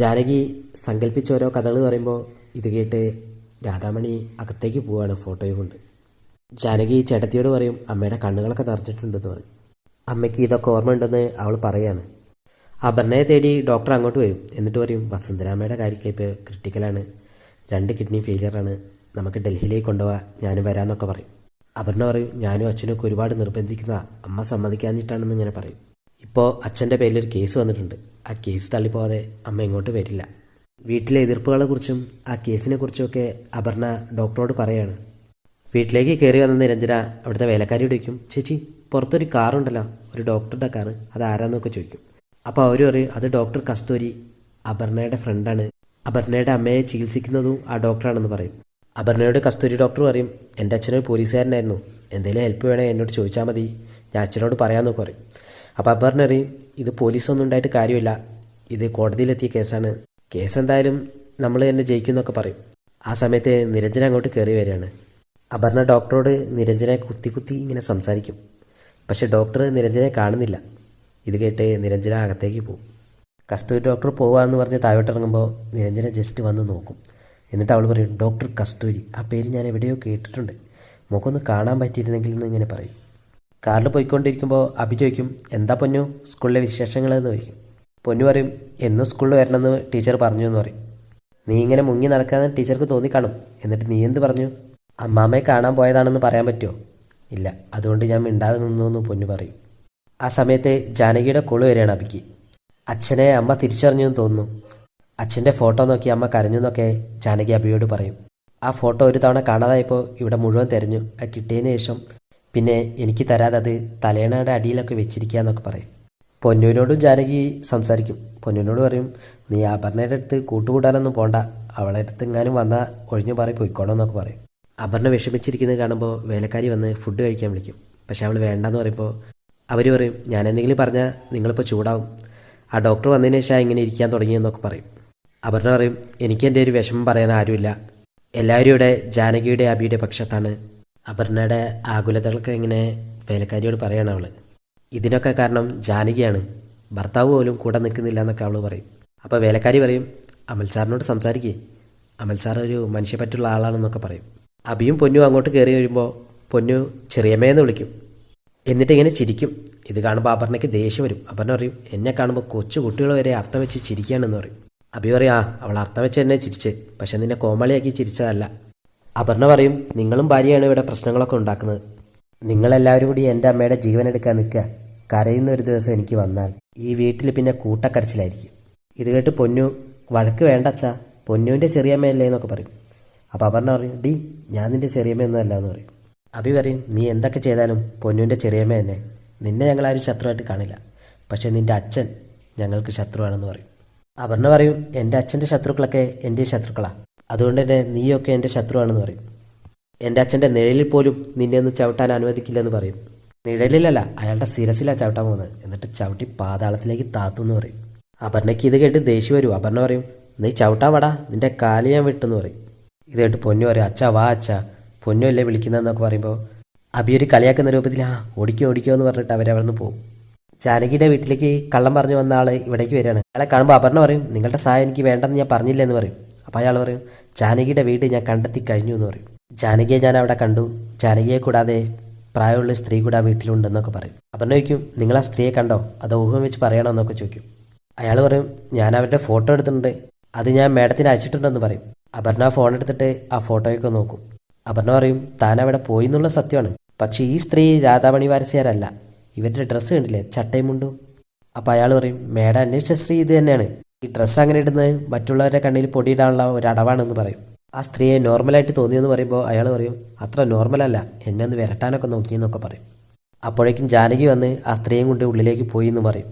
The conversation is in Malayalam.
ജാനകി സങ്കല്പിച്ച ഓരോ കഥകൾ പറയുമ്പോൾ ഇത് കേട്ട് രാധാമണി അകത്തേക്ക് പോവുകയാണ് ഫോട്ടോയും കൊണ്ട്. ജാനകി ചേട്ടത്തിയോട് പറയും അമ്മയുടെ കണ്ണുകളൊക്കെ നിറഞ്ഞിട്ടുണ്ടെന്ന് പറയും. അമ്മയ്ക്ക് ഇതൊക്കെ ഓർമ്മയുണ്ടെന്ന് അവൾ പറയാണ്. അപർണയെ തേടി ഡോക്ടർ അങ്ങോട്ട് വരും. എന്നിട്ട് പറയും വസുന്ധരാമ്മയുടെ കാര്യമൊക്കെ ഇപ്പോൾ ക്രിട്ടിക്കലാണ്. രണ്ട് കിഡ്നി ഫെയിലിയറാണ് നമുക്ക് ഡൽഹിയിലേക്ക് കൊണ്ടുപോകാം ഞാനും വരാമെന്നൊക്കെ പറയും. അപർണ പറയും ഞാനും അച്ഛനൊക്കെ ഒരുപാട് നിർബന്ധിക്കുന്ന അമ്മ സമ്മതിക്കാഞ്ഞിട്ടാണെന്ന് ഇങ്ങനെ പറയും. ഇപ്പോൾ അച്ഛന്റെ പേരിൽ ഒരു കേസ് വന്നിട്ടുണ്ട്. ആ കേസ് തള്ളിപ്പോവാതെ അമ്മ ഇങ്ങോട്ട് വരില്ല. വീട്ടിലെ എതിർപ്പുകളെക്കുറിച്ചും ആ കേസിനെ കുറിച്ചുമൊക്കെ അപർണ ഡോക്ടറോട് പറയാണ്. വീട്ടിലേക്ക് കയറി വന്ന നിരഞ്ജന അവിടുത്തെ വേലക്കാരിയോട് ചോദിക്കും ചേച്ചി പുറത്തൊരു കാറുണ്ടല്ലോ? ഒരു ഡോക്ടറുടെ കാറ്. അത് ആരാന്നൊക്കെ ചോദിക്കും. അപ്പോൾ അവർ പറയും അത് ഡോക്ടർ കസ്തൂരി അപർണയുടെ ഫ്രണ്ടാണ്. അപർണയുടെ അമ്മയെ ചികിത്സിക്കുന്നതും ആ ഡോക്ടറാണെന്ന് പറയും. അപർണയോട് കസ്തൂരി ഡോക്ടർ പറയും എന്റെ അച്ഛനൊരു പോലീസുകാരനായിരുന്നു. എന്തെങ്കിലും ഹെൽപ്പ് വേണേ എന്നോട് ചോദിച്ചാൽ മതി. ഞാൻ അച്ഛനോട് പറയാമെന്നൊക്കെ പറയും. അപ്പോൾ പറയും ഇത് പോലീസൊന്നും ഉണ്ടായിട്ട് കാര്യമില്ല. ഇത് കോടതിയിലെത്തിയ കേസാണ്. കേസ് എന്തായാലും നമ്മൾ തന്നെ ജയിക്കുമെന്നൊക്കെ പറയും. ആ സമയത്ത് നിരഞ്ജന അങ്ങോട്ട് കയറി വരികയാണ്. അപർണ ഡോക്ടറോട് നിരഞ്ജനെ കുത്തി കുത്തി ഇങ്ങനെ സംസാരിക്കും. പക്ഷേ ഡോക്ടർ നിരഞ്ജനെ കാണുന്നില്ല. ഇത് കേട്ട് നിരഞ്ജന അകത്തേക്ക് പോകും കസ്തൂരി ഡോക്ടർ പോവാന്ന് പറഞ്ഞ് താഴോട്ടിറങ്ങുമ്പോൾ നിരഞ്ജന ജസ്റ്റ് വന്ന് നോക്കും. എന്നിട്ട് അവൾ പറയും ഡോക്ടർ കസ്തൂരി. ആ പേര് ഞാൻ എവിടെയോ കേട്ടിട്ടുണ്ട്. മുഖമൊന്ന് കാണാൻ പറ്റിയിരുന്നെങ്കിൽ എന്ന് ഇങ്ങനെ പറയും. കാറിൽ പോയിക്കൊണ്ടിരിക്കുമ്പോൾ അഭി ചോദിക്കും എന്താ പൊന്നു? സ്കൂളിലെ വിശേഷങ്ങളെന്ന് ചോദിക്കും. പൊന്നു പറയും എന്നും സ്കൂളിൽ വരണമെന്ന് ടീച്ചർ പറഞ്ഞു എന്ന് പറയും. നീ ഇങ്ങനെ മുങ്ങി നടക്കാമെന്ന് ടീച്ചർക്ക് തോന്നിക്കാണും എന്നിട്ട് നീ എന്ത് പറഞ്ഞു? അമ്മാമ്മയെ കാണാൻ പോയതാണെന്ന് പറയാൻ പറ്റുമോ? ഇല്ല. അതുകൊണ്ട് ഞാൻ മിണ്ടാതെ നിന്നു എന്ന് പൊന്നു പറയും. ആ സമയത്ത് ജാനകിയുടെ കോൾ വരികയാണ് അബിക്ക്. അച്ഛനെ അമ്മ തിരിച്ചറിഞ്ഞു എന്ന് തോന്നുന്നു. അച്ഛന്റെ ഫോട്ടോ നോക്കി അമ്മ കരഞ്ഞു എന്നൊക്കെ ജാനകി അബിയോട് പറയും. ആ ഫോട്ടോ ഒരു തവണ കാണാതായപ്പോൾ ഇവിടെ മുഴുവൻ തിരഞ്ഞു. അത് കിട്ടിയതിന് ശേഷം പിന്നെ എനിക്ക് തരാതെ അത് തലേണയുടെ അടിയിലൊക്കെ വെച്ചിരിക്കുക എന്നൊക്കെ പറയും. പൊന്നുവിനോടും ജാനകി സംസാരിക്കും. പൊന്നുവിനോട് പറയും നീ അപർണയുടെ അടുത്ത് കൂട്ടുകൂടാനൊന്നും പോണ്ട. അവളെ അടുത്ത് എങ്ങാനും വന്നാൽ ഒഴിഞ്ഞു പറയും പോയിക്കോണം എന്നൊക്കെ പറയും. അപർണ വിഷമിച്ചിരിക്കുന്നത് കാണുമ്പോൾ വേലക്കാരി വന്ന് ഫുഡ് കഴിക്കാൻ വിളിക്കും. പക്ഷെ അവൾ വേണ്ടെന്ന് പറയുമ്പോൾ അവർ പറയും ഞാൻ എന്തെങ്കിലും പറഞ്ഞാൽ നിങ്ങളിപ്പോൾ ചൂടാവും. ആ ഡോക്ടർ വന്നതിന് ശേഷം ഇങ്ങനെ ഇരിക്കാൻ തുടങ്ങിയെന്നൊക്കെ പറയും. അപർണ പറയും എനിക്ക് എന്റെ ഒരു വിഷമം പറയാൻ ആരുമില്ല. എല്ലാവരും ഇവിടെ ജാനകിയുടെ അബിയുടെ പക്ഷത്താണ് അപർണയുടെ ആകുലതകളൊക്കെ ഇങ്ങനെ വേലക്കാരിയോട് പറയണം അവൾ ഇതിനൊക്കെ കാരണം ജാനകിയാണ്. ഭർത്താവ് പോലും കൂടെ നിൽക്കുന്നില്ല എന്നൊക്കെ അവൾ പറയും. അപ്പോൾ വേലക്കാരി പറയും അമൽ സാറിനോട് സംസാരിക്കേ. അമൽ സാർ ഒരു മനുഷ്യപ്പറ്റുള്ള ആളാണെന്നൊക്കെ പറയും. അബിയും പൊന്നു അങ്ങോട്ട് കയറി വരുമ്പോൾ പൊന്നു ചെറിയമ്മയെന്ന് വിളിക്കും. എന്നിട്ട് ഇങ്ങനെ ചിരിക്കും. ഇത് കാണുമ്പോൾ അപർണയ്ക്ക് ദേഷ്യം വരും. അപർണ പറയും എന്നെ കാണുമ്പോൾ കൊച്ചു കുട്ടികൾ വരെ അർത്ഥം വെച്ച് ചിരിക്കുകയാണെന്ന് പറയും. അബി പറയും ആ അവൾ അർത്ഥം വെച്ച് എന്നെ ചിരിച്ച്. പക്ഷെ നിന്നെ കോമളിയാക്കി ചിരിച്ചതല്ല. അപർണ പറയും നിങ്ങളും ഭാര്യയാണ് ഇവിടെ പ്രശ്നങ്ങളൊക്കെ ഉണ്ടാക്കുന്നത്. നിങ്ങളെല്ലാവരും കൂടി എന്റെ അമ്മയുടെ ജീവൻ എടുക്കാൻ നിൽക്കുക. കരയുന്ന ഒരു ദിവസം എനിക്ക് വന്നാൽ ഈ വീട്ടിൽ പിന്നെ കൂട്ടക്കരച്ചിലായിരിക്കും. ഇത് കേട്ട് പൊന്നു വഴക്ക് വേണ്ട അച്ഛാ പൊന്നുവിന്റെ ചെറിയമ്മയല്ലേ എന്നൊക്കെ പറയും. അപ്പോൾ അപർണ പറയും ഡി ഞാൻ നിന്റെ ചെറിയമ്മയൊന്നും അല്ല എന്ന് പറയും. അഭി പറയും നീ എന്തൊക്കെ ചെയ്താലും പൊന്നുവിന്റെ ചെറിയമ്മ തന്നെ. നിന്നെ ഞങ്ങളാരും ശത്രുവായിട്ട് കാണില്ല. പക്ഷേ നിന്റെ അച്ഛൻ ഞങ്ങൾക്ക് ശത്രുവാണെന്ന് പറയും. അപർണ പറയും എന്റെ അച്ഛന്റെ ശത്രുക്കളൊക്കെ എന്റെ ശത്രുക്കളാണ് അതുകൊണ്ട് തന്നെ നീയൊക്കെ എന്റെ ശത്രുവാണെന്ന് പറയും. എന്റെ അച്ഛന്റെ നിഴലിൽ പോലും നിന്നെ ഒന്ന് ചവിട്ടാൻ അനുവദിക്കില്ലെന്ന് പറയും. നിഴലിലല്ല അയാളുടെ ശിരസിലാണ് ചവിട്ടാൻ പോകുന്നത്. എന്നിട്ട് ചവിട്ടി പാതാളത്തിലേക്ക് താത്തു എന്ന് പറയും. അപർണയ്ക്ക് ഇത് കേട്ട് ദേഷ്യം വരും. അപർണ പറയും നീ ചവിട്ടാൻ വടാ. നിന്റെ കാൽ ഞാൻ വിട്ടെന്ന് പറയും. ഇത് കേട്ട് പൊന്നു പറയും അച്ഛാ വാ അച്ഛ. പൊന്നു അല്ലേ വിളിക്കുന്നതെന്നൊക്കെ പറയുമ്പോൾ അബി ഒരു കളിയാക്കുന്ന രൂപത്തിൽ ആ ഓടിക്കോ ഓടിക്കോ എന്ന് പറഞ്ഞിട്ട് അവരവിടെ നിന്ന് പോകും ജാനകിയുടെ വീട്ടിലേക്ക് കള്ളം പറഞ്ഞു വന്ന ആൾ ഇവിടേക്ക് വരികയാണ്. അയാളെ കാണുമ്പോൾ അപർണ പറയും നിങ്ങളുടെ സഹായം എനിക്ക് വേണ്ടെന്ന് ഞാൻ പറഞ്ഞില്ല എന്ന് പറയും. അപ്പോൾ അയാൾ പറയും ജാനകിയുടെ വീട് ഞാൻ കണ്ടെത്തി കഴിഞ്ഞു എന്ന് പറയും. ജാനകിയെ ഞാൻ അവിടെ കണ്ടു. ജാനകിയെ കൂടാതെ പ്രായമുള്ള സ്ത്രീ കൂടെ ആ വീട്ടിലുണ്ടെന്നൊക്കെ പറയും. അപ്പം ചോദിക്കും നിങ്ങൾ ആ സ്ത്രീയെ കണ്ടോ? അത് ഊഹം വെച്ച് പറയണമെന്നൊക്കെ ചോദിക്കും. അയാൾ പറയും ഞാൻ അവരുടെ ഫോട്ടോ എടുത്തിട്ടുണ്ട്. അത് ഞാൻ മേഡത്തിന് അയച്ചിട്ടുണ്ടെന്ന് പറയും. അപർണ ഫോൺ എടുത്തിട്ട് ആ ഫോട്ടോയൊക്കെ നോക്കും. അപർണ പറയും താൻ അവിടെ പോയി എന്നുള്ള സത്യമാണ്. പക്ഷേ ഈ സ്ത്രീ രാധാമണി വാരസ്യാരല്ല. ഇവരുടെ ഡ്രസ്സ് കണ്ടില്ലേ? ചട്ടയും മുണ്ടും. അപ്പോൾ അയാൾ പറയും മേഡം അന്വേഷിച്ച സ്ത്രീ ഇത് തന്നെയാണ്. ഈ ഡ്രസ്സ് അങ്ങനെ ഇടുന്നത് മറ്റുള്ളവരുടെ കണ്ണിൽ പൊടിയിടാനുള്ള ഒരു അടവാണെന്ന് പറയും. ആ സ്ത്രീയെ നോർമലായിട്ട് തോന്നിയെന്ന് പറയുമ്പോൾ അയാൾ പറയും അത്ര നോർമലല്ല എന്നെ ഒന്ന് വിരട്ടാനൊക്കെ നോക്കിയെന്നൊക്കെ പറയും. അപ്പോഴേക്കും ജാനകി വന്ന് ആ സ്ത്രീയും കൊണ്ട് ഉള്ളിലേക്ക് പോയി എന്ന് പറയും.